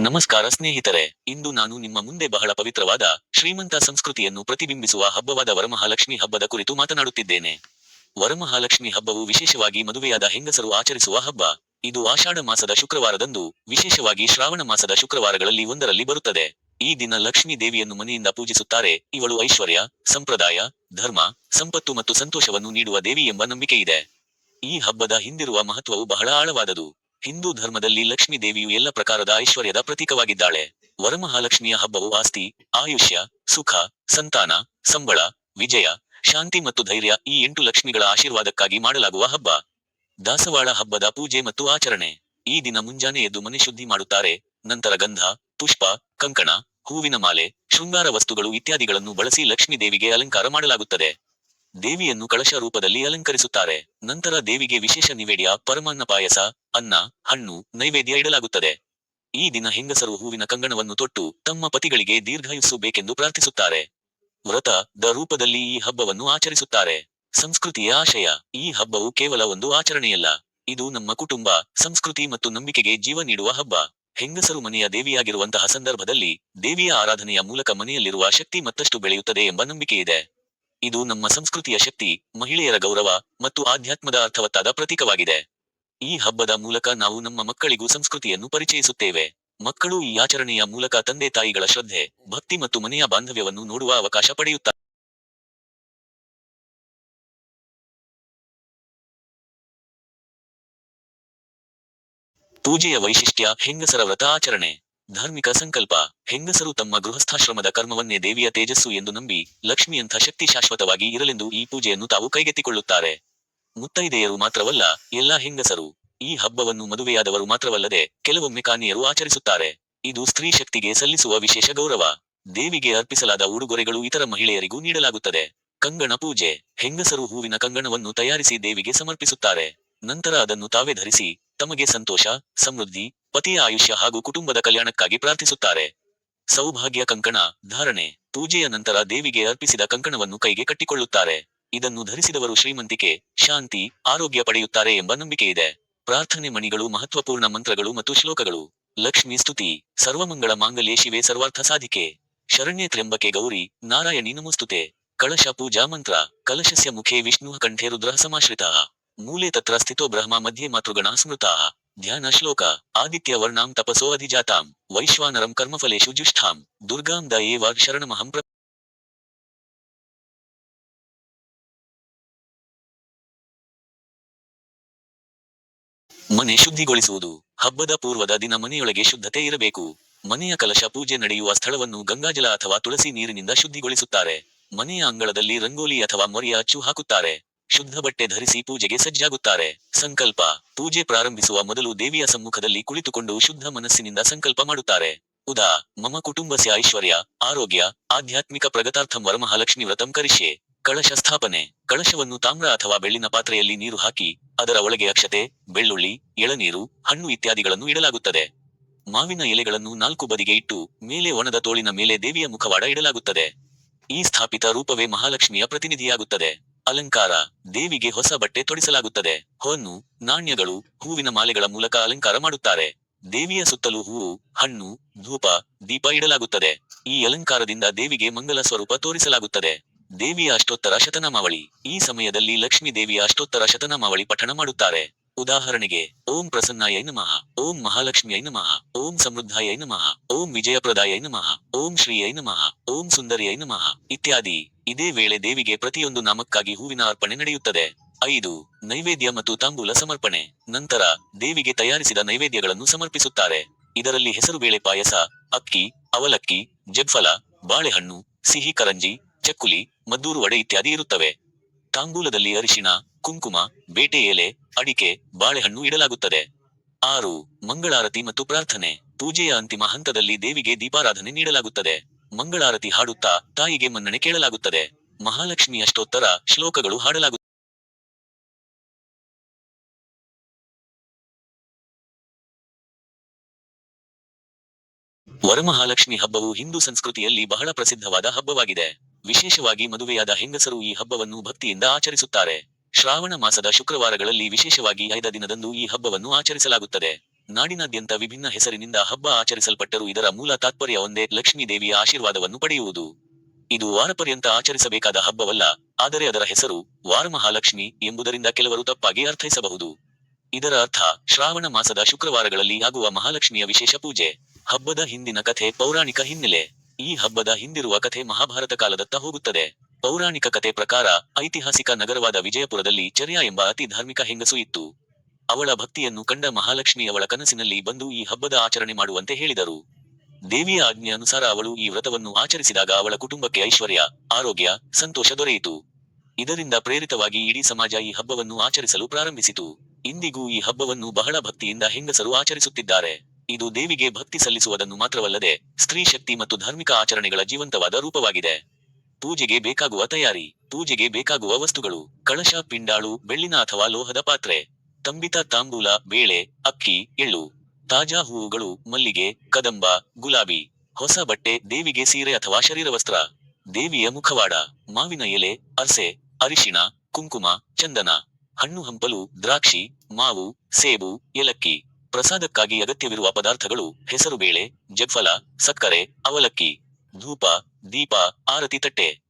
ನಮಸ್ಕಾರ ಸ್ನೇಹಿತರೆ, ಇಂದು ನಾನು ನಿಮ್ಮ ಮುಂದೆ ಬಹಳ ಪವಿತ್ರವಾದ, ಶ್ರೀಮಂತ ಸಂಸ್ಕೃತಿಯನ್ನು ಪ್ರತಿಬಿಂಬಿಸುವ ಹಬ್ಬವಾದ ವರಮಹಾಲಕ್ಷ್ಮಿ ಹಬ್ಬದ ಕುರಿತು ಮಾತನಾಡುತ್ತಿದ್ದೇನೆ. ವರಮಹಾಲಕ್ಷ್ಮಿ ಹಬ್ಬವು ವಿಶೇಷವಾಗಿ ಮದುವೆಯಾದ ಹೆಂಗಸರು ಆಚರಿಸುವ ಹಬ್ಬ. ಇದು ಆಷಾಢ ಮಾಸದ ಶುಕ್ರವಾರದಂದು, ವಿಶೇಷವಾಗಿ ಶ್ರಾವಣ ಮಾಸದ ಶುಕ್ರವಾರಗಳಲ್ಲಿ ಒಂದರಲ್ಲಿ ಬರುತ್ತದೆ. ಈ ದಿನ ಲಕ್ಷ್ಮೀ ದೇವಿಯನ್ನು ಮನೆಯಿಂದ ಪೂಜಿಸುತ್ತಾರೆ. ಇವಳು ಐಶ್ವರ್ಯ, ಸಂಪ್ರದಾಯ, ಧರ್ಮ, ಸಂಪತ್ತು ಮತ್ತು ಸಂತೋಷವನ್ನು ನೀಡುವ ದೇವಿ ಎಂಬ ನಂಬಿಕೆ ಇದೆ ಈ ಹಬ್ಬದ ಹಿಂದಿರುವ ಮಹತ್ವವು ಬಹಳ ಆಳವಾದದು. ಹಿಂದೂ ಧರ್ಮದಲ್ಲಿ ಲಕ್ಷ್ಮೀ ದೇವಿಯು ಎಲ್ಲ ಪ್ರಕಾರದ ಐಶ್ವರ್ಯದ ಪ್ರತೀಕವಾಗಿದ್ದಾಳೆ. ವರಮಹಾಲಕ್ಷ್ಮಿಯ ಹಬ್ಬವು ಆಸ್ತಿ, ಆಯುಷ್ಯ, ಸುಖ, ಸಂತಾನ, ಸಂಬಳ, ವಿಜಯ, ಶಾಂತಿ ಮತ್ತು ಧೈರ್ಯ ಈ ಎಂಟು ಲಕ್ಷ್ಮಿಗಳ ಆಶೀರ್ವಾದಕ್ಕಾಗಿ ಮಾಡಲಾಗುವ ಹಬ್ಬ. ದಾಸವಾಳ ಹಬ್ಬದ ಪೂಜೆ ಮತ್ತು ಆಚರಣೆ. ಈ ದಿನ ಮುಂಜಾನೆ ಎದ್ದು ಮನೆ ಶುದ್ಧಿ ಮಾಡುತ್ತಾರೆ. ನಂತರ ಗಂಧ, ಪುಷ್ಪ, ಕಂಕಣ, ಹೂವಿನ ಮಾಲೆ, ಶೃಂಗಾರ ವಸ್ತುಗಳು ಇತ್ಯಾದಿಗಳನ್ನು ಬಳಸಿ ಲಕ್ಷ್ಮೀ ದೇವಿಗೆ ಅಲಂಕಾರ ಮಾಡಲಾಗುತ್ತದೆ. ದೇವಿಯನ್ನು ಕಳಶ ರೂಪದಲ್ಲಿ ಅಲಂಕರಿಸುತ್ತಾರೆ. ನಂತರ ದೇವಿಗೆ ವಿಶೇಷ ನಿವೇದ್ಯ, ಪರಮಾನ್ನ ಪಾಯಸ, ಅನ್ನ, ಹಣ್ಣು, ನೈವೇದ್ಯ ಇಡಲಾಗುತ್ತದೆ. ಈ ದಿನ ಹೆಂಗಸರು ಹೂವಿನ ಕಂಗಣವನ್ನು ತೊಟ್ಟು ತಮ್ಮ ಪತಿಗಳಿಗೆ ದೀರ್ಘಾಯುಸ್ಸು ಬೇಕೆಂದು ಪ್ರಾರ್ಥಿಸುತ್ತಾರೆ. ವ್ರತ ದ ರೂಪದಲ್ಲಿ ಈ ಹಬ್ಬವನ್ನು ಆಚರಿಸುತ್ತಾರೆ. ಸಂಸ್ಕೃತಿಯ ಆಶಯ, ಈ ಹಬ್ಬವು ಕೇವಲ ಒಂದು ಆಚರಣೆಯಲ್ಲ, ಇದು ನಮ್ಮ ಕುಟುಂಬ, ಸಂಸ್ಕೃತಿ ಮತ್ತು ನಂಬಿಕೆಗೆ ಜೀವ ನೀಡುವ ಹಬ್ಬ. ಹೆಂಗಸರು ಮನೆಯ ದೇವಿಯಾಗಿರುವಂತಹ ಸಂದರ್ಭದಲ್ಲಿ ದೇವಿಯ ಆರಾಧನೆಯ ಮೂಲಕ ಮನೆಯಲ್ಲಿರುವ ಶಕ್ತಿ ಮತ್ತಷ್ಟು ಬೆಳೆಯುತ್ತದೆ ಎಂಬ ನಂಬಿಕೆಯಿದೆ. ಇದು ನಮ್ಮ ಸಂಸ್ಕೃತಿಯ ಶಕ್ತಿ, ಮಹಿಳೆಯರ ಗೌರವ ಮತ್ತು ಆಧ್ಯಾತ್ಮದ ಅರ್ಥವತ್ತಾದ ಪ್ರತೀಕವಾಗಿದೆ. ಈ ಹಬ್ಬದ ಮೂಲಕ ನಾವು ನಮ್ಮ ಮಕ್ಕಳಿಗೂ ಸಂಸ್ಕೃತಿಯನ್ನು ಪರಿಚಯಿಸುತ್ತೇವೆ. ಮಕ್ಕಳು ಈ ಆಚರಣೆಯ ಮೂಲಕ ತಂದೆ ತಾಯಿಗಳ ಶ್ರದ್ಧೆ, ಭಕ್ತಿ ಮತ್ತು ಮನೆಯ ಬಾಂಧವ್ಯವನ್ನು ನೋಡುವ ಅವಕಾಶ ಪಡೆಯುತ್ತಾರೆ. ಪೂಜೆಯ ವೈಶಿಷ್ಟ್ಯ ಹೆಂಗಸರ ವ್ರತ ಆಚರಣೆ. ಧಾರ್ಮಿಕ ಸಂಕಲ್ಪ, ಹೆಂಗಸರು ತಮ್ಮ ಗೃಹಸ್ಥಾಶ್ರಮದ ಕರ್ಮವನ್ನೇ ದೇವಿಯ ತೇಜಸ್ಸು ಎಂದು ನಂಬಿ ಲಕ್ಷ್ಮಿಯಂಥ ಶಕ್ತಿ ಶಾಶ್ವತವಾಗಿ ಇರಲೆಂದು ಈ ಪೂಜೆಯನ್ನು ತಾವು ಕೈಗೆತ್ತಿಕೊಳ್ಳುತ್ತಾರೆ. ಮುತ್ತೈದೆಯರು ಮಾತ್ರವಲ್ಲ, ಎಲ್ಲಾ ಹೆಂಗಸರು, ಈ ಹಬ್ಬವನ್ನು ಮದುವೆಯಾದವರು ಮಾತ್ರವಲ್ಲದೆ ಕೆಲವೊಮ್ಮೆ ಕಾನಿಯರು ಆಚರಿಸುತ್ತಾರೆ. ಇದು ಸ್ತ್ರೀ ಶಕ್ತಿಗೆ ಸಲ್ಲಿಸುವ ವಿಶೇಷ ಗೌರವ. ದೇವಿಗೆ ಅರ್ಪಿಸಲಾದ ಉಡುಗೊರೆಗಳು ಇತರ ಮಹಿಳೆಯರಿಗೂ ನೀಡಲಾಗುತ್ತದೆ. ಕಂಗಣ ಪೂಜೆ, ಹೆಂಗಸರು ಹೂವಿನ ಕಂಗಣವನ್ನು ತಯಾರಿಸಿ ದೇವಿಗೆ ಸಮರ್ಪಿಸುತ್ತಾರೆ. ನಂತರ ಅದನ್ನು ತಾವೇ ಧರಿಸಿ, ತಮಗೆ ಸಂತೋಷ, ಸಮೃದ್ಧಿ ಪತಿಯ ಆಯುಷ್ಯ ಹಾಗೂ ಕುಟುಂಬದ ಕಲ್ಯಾಣಕ್ಕಾಗಿ ಪ್ರಾರ್ಥಿಸುತ್ತಾರೆ. ಸೌಭಾಗ್ಯ ಕಂಕಣ, ಧಾರಣೆ, ಪೂಜೆಯ ನಂತರ ದೇವಿಗೆ ಅರ್ಪಿಸಿದ ಕಂಕಣವನ್ನು ಕೈಗೆ ಕಟ್ಟಿಕೊಳ್ಳುತ್ತಾರೆ. ಇದನ್ನು ಧರಿಸಿದವರು ಶ್ರೀಮಂತಿಕೆ, ಶಾಂತಿ, ಆರೋಗ್ಯ ಪಡೆಯುತ್ತಾರೆ ಎಂಬ ನಂಬಿಕೆಯಿದೆ ಪ್ರಾರ್ಥನೆ ಮಣಿಗಳು ಮಹತ್ವಪೂರ್ಣ ಮಂತ್ರಗಳು ಮತ್ತು ಶ್ಲೋಕಗಳು. ಲಕ್ಷ್ಮಿ ಸ್ತುತಿ, ಸರ್ವಮಂಗಳ ಮಾಂಗಲ್ಯ ಶಿವೆ ಸರ್ವಾರ್ಥ ಸಾಧಿಕೆ. ಶರಣ್ಯ ತ್ರ್ಯಂಬಕೆ ಗೌರಿ, ನಾರಾಯಣಿ ನಮಸ್ತುತೆ. ಕಳಶ ಪೂಜಾ ಮಂತ್ರ, ಕಲಶಸ್ಯ ಮುಖೇ ವಿಷ್ಣು ಕಂಠೆ ರುದ್ರ ಸಮಾಶ್ರಿತ. ಮೂಲೆ ತತ್ರ ಸ್ಥಿತೋ ಬ್ರಹ್ಮ ಮಧ್ಯೆ ಮಾತೃಗಣ ಸ್ಮೃತ. ಧ್ಯಾನ ಶ್ಲೋಕ. ಆದಿತ್ಯ ವರ್ಣಾಂ ತಪಸೋ ಅಧಿಜಾತಾಂ. ವೈಶ್ವಾನರಂ ಕರ್ಮಫಲೇಶು ಜುಷ್ಠಾಂ ದುರ್ಗಾಂ ದ ಏವ ಶರಣಮಹಂ ಪ್ರ ಮನೆ ಶುದ್ಧಿಗೊಳಿಸುವುದು. ಹಬ್ಬದ ಪೂರ್ವದ ದಿನ ಮನೆಯೊಳಗೆ ಶುದ್ಧತೆ ಇರಬೇಕು. ಮನೆಯ ಕಲಶ ಪೂಜೆ ನಡೆಯುವ ಸ್ಥಳವನ್ನು ಗಂಗಾಜಲ ಅಥವಾ ತುಳಸಿ ನೀರಿನಿಂದ ಶುದ್ಧಿಗೊಳಿಸುತ್ತಾರೆ. ಮನೆಯ ಅಂಗಳದಲ್ಲಿ ರಂಗೋಲಿ ಅಥವಾ ಮೊರೆಯ ಅಚ್ಚು ಹಾಕುತ್ತಾರೆ. ಶುದ್ಧ ಬಟ್ಟೆ ಧರಿಸಿ ಪೂಜೆಗೆ ಸಜ್ಜಾಗುತ್ತಾರೆ. ಸಂಕಲ್ಪ. ಪೂಜೆ ಪ್ರಾರಂಭಿಸುವ ಮೊದಲು ದೇವಿಯ ಸಮ್ಮುಖದಲ್ಲಿ ಕುಳಿತುಕೊಂಡು ಶುದ್ಧ ಮನಸ್ಸಿನಿಂದ ಸಂಕಲ್ಪ ಮಾಡುತ್ತಾರೆ. ಉದಾ. ಮಮ ಕುಟುಂಬಸ್ಯ ಐಶ್ವರ್ಯ, ಆರೋಗ್ಯ, ಆಧ್ಯಾತ್ಮಿಕ ಪ್ರಗತಾರ್ಥಂ ವರಮಹಾಲಕ್ಷ್ಮಿ ವ್ರತಂ ಕರಿಷ್ಯೆ. ಕಳಶ ಸ್ಥಾಪನೆ. ಕಳಶವನ್ನು ತಾಮ್ರ ಅಥವಾ ಬೆಳ್ಳಿನ ಪಾತ್ರೆಯಲ್ಲಿ ನೀರು ಹಾಕಿ, ಅದರ ಒಳಗೆ ಅಕ್ಷತೆ, ಬೆಳ್ಳುಳ್ಳಿ, ಎಳನೀರು, ಹಣ್ಣು ಇತ್ಯಾದಿಗಳನ್ನು ಇಡಲಾಗುತ್ತದೆ. ಮಾವಿನ ಎಲೆಗಳನ್ನು ನಾಲ್ಕು ಬದಿಗೆ ಇಟ್ಟು, ಮೇಲೆ ಒಣದ ತೋಳಿನ ಮೇಲೆ ದೇವಿಯ ಮುಖವಾಡ ಇಡಲಾಗುತ್ತದೆ. ಈ ಸ್ಥಾಪಿತ ರೂಪವೇ ಮಹಾಲಕ್ಷ್ಮಿಯ ಪ್ರತಿನಿಧಿಯಾಗುತ್ತದೆ. ಅಲಂಕಾರ ದೇವಿಗೆ ಹೊಸ ಬಟ್ಟೆ ತೊಡಿಸಲಾಗುತ್ತದೆ. ಹೊನ್ನು ನಾಣ್ಯಗಳು, ಹೂವಿನ ಮಾಲೆಗಳ ಮೂಲಕ ಅಲಂಕಾರ ಮಾಡುತ್ತಾರೆ. ದೇವಿಯ ಸುತ್ತಲೂ ಹೂವು, ಹಣ್ಣು, ಧೂಪ, ದೀಪ ಇಡಲಾಗುತ್ತದೆ. ಈ ಅಲಂಕಾರದಿಂದ ದೇವಿಗೆ ಮಂಗಲ ಸ್ವರೂಪ ತೋರಿಸಲಾಗುತ್ತದೆ. ದೇವಿಯ ಅಷ್ಟೋತ್ತರ ಶತನಾಮಾವಳಿ. ಈ ಸಮಯದಲ್ಲಿ ಲಕ್ಷ್ಮೀ ದೇವಿಯ ಅಷ್ಟೋತ್ತರ ಶತನಾಮಾವಳಿ ಪಠಣ ಮಾಡುತ್ತಾರೆ. ಉದಾಹರಣೆಗೆ, ಓಂ ಪ್ರಸನ್ನಾಯ ನಮಃ, ಓಂ ಮಹಾಲಕ್ಷ್ಮಿಯೈ ನಮಃ, ಓಂ ಸಮೃದ್ಧಾಯ ನಮಃ, ಓಂ ವಿಜಯಪ್ರದಾಯ ನಮಃ, ಓಂ ಶ್ರೀಯೈ ನಮಃ, ಓಂ ಸುಂದರಿಯೈ ನಮಃ ಇತ್ಯಾದಿ. ಇದೇ ವೇಳೆ ದೇವಿಗೆ ಪ್ರತಿಯೊಂದು ನಾಮಕ್ಕಾಗಿ ಹೂವಿನ ಅರ್ಪಣೆ ನಡೆಯುತ್ತದೆ. ಐದು, ನೈವೇದ್ಯ ಮತ್ತು ತಾಂಬೂಲ ಸಮರ್ಪಣೆ. ನಂತರ, ದೇವಿಗೆ ತಯಾರಿಸಿದ ನೈವೇದ್ಯಗಳನ್ನು ಸಮರ್ಪಿಸುತ್ತಾರೆ. ಇದರಲ್ಲಿ ಹೆಸರುಬೇಳೆ ಪಾಯಸ, ಅಕ್ಕಿ, ಅವಲಕ್ಕಿ, ಜಗ್ಫಲ, ಬಾಳೆಹಣ್ಣು, ಸಿಹಿ ಕರಂಜಿ, ಚಕ್ಕುಲಿ, ಮದ್ದೂರು ವಡೆ ಇತ್ಯಾದಿ ಇರುತ್ತವೆ. ತಾಂಬೂಲದಲ್ಲಿ ಅರಿಶಿಣ, ಕುಂಕುಮ, ಬೇಟೆ ಎಲೆ ಅಡಿಕೆ, ಬಾಳೆಹಣ್ಣು ಇಡಲಾಗುತ್ತದೆ. ಆರು, ಮಂಗಳಾರತಿ ಮತ್ತು ಪ್ರಾರ್ಥನೆ. ಪೂಜೆಯ ಅಂತಿಮ ಹಂತದಲ್ಲಿ ದೇವಿಗೆ ದೀಪಾರಾಧನೆ ನೀಡಲಾಗುತ್ತದೆ. ಮಂಗಳಾರತಿ ಹಾಡುತ್ತಾ ತಾಯಿಗೆ ಮನ್ನಣೆ ಕೇಳಲಾಗುತ್ತದೆ. ಮಹಾಲಕ್ಷ್ಮಿ ಅಷ್ಟೋತ್ತರ ಶ್ಲೋಕಗಳು ಹಾಡಲಾಗುತ್ತದೆ ವರಮಹಾಲಕ್ಷ್ಮಿ ಹಬ್ಬವು ಹಿಂದೂ ಸಂಸ್ಕೃತಿಯಲ್ಲಿ ಬಹಳ ಪ್ರಸಿದ್ಧವಾದ ಹಬ್ಬವಾಗಿದೆ. ವಿಶೇಷವಾಗಿ ಮದುವೆಯಾದ ಹೆಂಗಸರು ಈ ಹಬ್ಬವನ್ನು ಭಕ್ತಿಯಿಂದ ಆಚರಿಸುತ್ತಾರೆ. ಶ್ರಾವಣ ಮಾಸದ ಶುಕ್ರವಾರಗಳಲ್ಲಿ ವಿಶೇಷವಾಗಿ ಐದ ದಿನದಂದು ಈ ಹಬ್ಬವನ್ನು ಆಚರಿಸಲಾಗುತ್ತದೆ. ನಾಡಿನಾದ್ಯಂತ ವಿಭಿನ್ನ ಹೆಸರಿನಿಂದ ಹಬ್ಬ ಆಚರಿಸಲ್ಪಟ್ಟರೂ ಇದರ ಮೂಲ ತಾತ್ಪರ್ಯ ಒಂದೇ ಲಕ್ಷ್ಮೀ ದೇವಿಯ ಆಶೀರ್ವಾದವನ್ನು ಪಡೆಯುವುದು. ಇದು ವಾರಪರ್ಯಂತ ಆಚರಿಸಬೇಕಾದ ಹಬ್ಬವಲ್ಲ, ಆದರೆ ಅದರ ಹೆಸರು ವಾರಮಹಾಲಕ್ಷ್ಮಿ ಎಂಬುದರಿಂದ ಕೆಲವರು ತಪ್ಪಾಗಿ ಅರ್ಥೈಸಬಹುದು. ಇದರ ಅರ್ಥ, ಶ್ರಾವಣ ಮಾಸದ ಶುಕ್ರವಾರಗಳಲ್ಲಿ ಆಗುವ ಮಹಾಲಕ್ಷ್ಮಿಯ ವಿಶೇಷ ಪೂಜೆ. ಹಬ್ಬದ ಹಿಂದಿನ ಕಥೆ ಪೌರಾಣಿಕ ಹಿನ್ನೆಲೆ. ಈ ಹಬ್ಬದ ಹಿಂದಿರುವ ಕಥೆ ಮಹಾಭಾರತ ಕಾಲದತ್ತ ಹೋಗುತ್ತದೆ. ಪೌರಾಣಿಕ ಕಥೆ ಪ್ರಕಾರ ಐತಿಹಾಸಿಕ ನಗರವಾದ ವಿಜಯಪುರದಲ್ಲಿ ಚರ್ಯ ಎಂಬ ಅತಿ ಧಾರ್ಮಿಕ ಹೆಂಗಸು ಇತ್ತು. ಅವಳ ಭಕ್ತಿಯನ್ನು ಕಂಡ ಮಹಾಲಕ್ಷ್ಮಿ ಅವಳ ಕನಸಿನಲ್ಲಿ ಬಂದು ಈ ಹಬ್ಬದ ಆಚರಣೆ ಮಾಡುವಂತೆ ಹೇಳಿದರು. ದೇವಿಯ ಆಜ್ಞೆ ಅನುಸಾರ ಅವಳು ಈ ವ್ರತವನ್ನು ಆಚರಿಸಿದಾಗ ಅವಳ ಕುಟುಂಬಕ್ಕೆ ಐಶ್ವರ್ಯ, ಆರೋಗ್ಯ, ಸಂತೋಷ ದೊರೆಯಿತು. ಇದರಿಂದ ಪ್ರೇರಿತವಾಗಿ ಇಡೀ ಸಮಾಜ ಈ ಹಬ್ಬವನ್ನು ಆಚರಿಸಲು ಪ್ರಾರಂಭಿಸಿತು. ಇಂದಿಗೂ ಈ ಹಬ್ಬವನ್ನು ಬಹಳ ಭಕ್ತಿಯಿಂದ ಹೆಂಗಸರು ಆಚರಿಸುತ್ತಿದ್ದಾರೆ. ಇದು ದೇವಿಗೆ ಭಕ್ತಿ ಸಲ್ಲಿಸುವುದನ್ನು ಮಾತ್ರವಲ್ಲದೆ ಸ್ತ್ರೀ ಶಕ್ತಿ ಮತ್ತು ಧಾರ್ಮಿಕ ಆಚರಣೆಗಳ ಜೀವಂತವಾದ ರೂಪವಾಗಿದೆ. ಪೂಜೆಗೆ ಬೇಕಾಗುವ ತಯಾರಿ, ಪೂಜೆಗೆ ಬೇಕಾಗುವ ವಸ್ತುಗಳು, ಕಳಶ, ಪಿಂಡಾಳು, ಬೆಳ್ಳಿನ ಅಥವಾ ಲೋಹದ ಪಾತ್ರೆ, ತಂಬಿತ ತಾಂಬೂಲ, ಬೇಳೆ, ಅಕ್ಕಿ, ಎಳ್ಳು, ತಾಜಾ ಹೂವುಗಳು, ಮಲ್ಲಿಗೆ, ಕದಂಬ, ಗುಲಾಬಿ, ಹೊಸ ಬಟ್ಟೆ, ದೇವಿಗೆ ಸೀರೆ ಅಥವಾ ಶರೀರ ವಸ್ತ್ರ ದೇವಿಯ ಮುಖವಾಡ, ಮಾವಿನ ಎಲೆ, ಅರ್ಸೆ, ಅರಿಶಿಣ, ಕುಂಕುಮ, ಚಂದನ, ಹಣ್ಣು ಹಂಪಲು, ದ್ರಾಕ್ಷಿ, ಮಾವು, ಸೇಬು, ಏಲಕ್ಕಿ, ಪ್ರಸಾದಕ್ಕಾಗಿ ಅಗತ್ಯವಿರುವ ಪದಾರ್ಥಗಳು, ಹೆಸರುಬೇಳೆ, ಜಗ್ಫಲ, ಸಕ್ಕರೆ, ಅವಲಕ್ಕಿ ಧೂಪ ದೀಪ ಆರತಿ ತಟ್ಟೆ.